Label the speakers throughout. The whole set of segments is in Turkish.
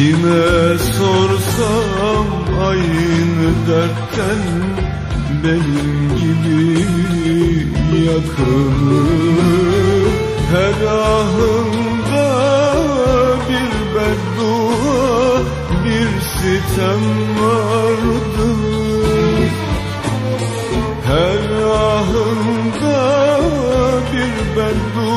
Speaker 1: Kime sorsam aynı dertten benim gibi yakını Her ahında bir beddua bir sitem vardı Her ahında bir beddua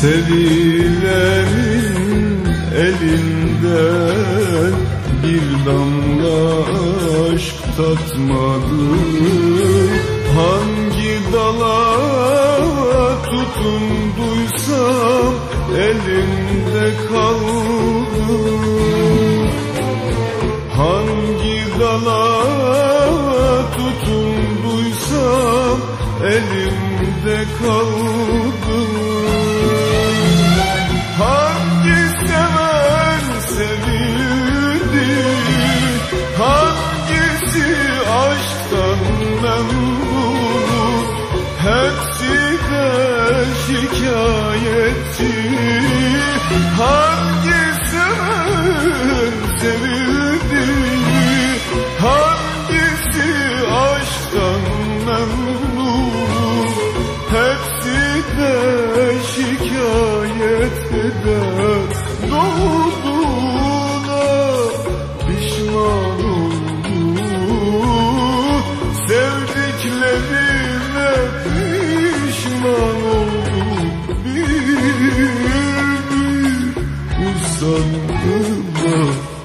Speaker 1: Sevilenin elinden bir damla aşk tatmadı. Hangi dala tutunduysam elimde kaldı. Hangi dala şikayetçi Hangi seven sevildi Hangisi aşktan memnun Hepsi de şikayet eder. Doğduğuna Bir bir usandılar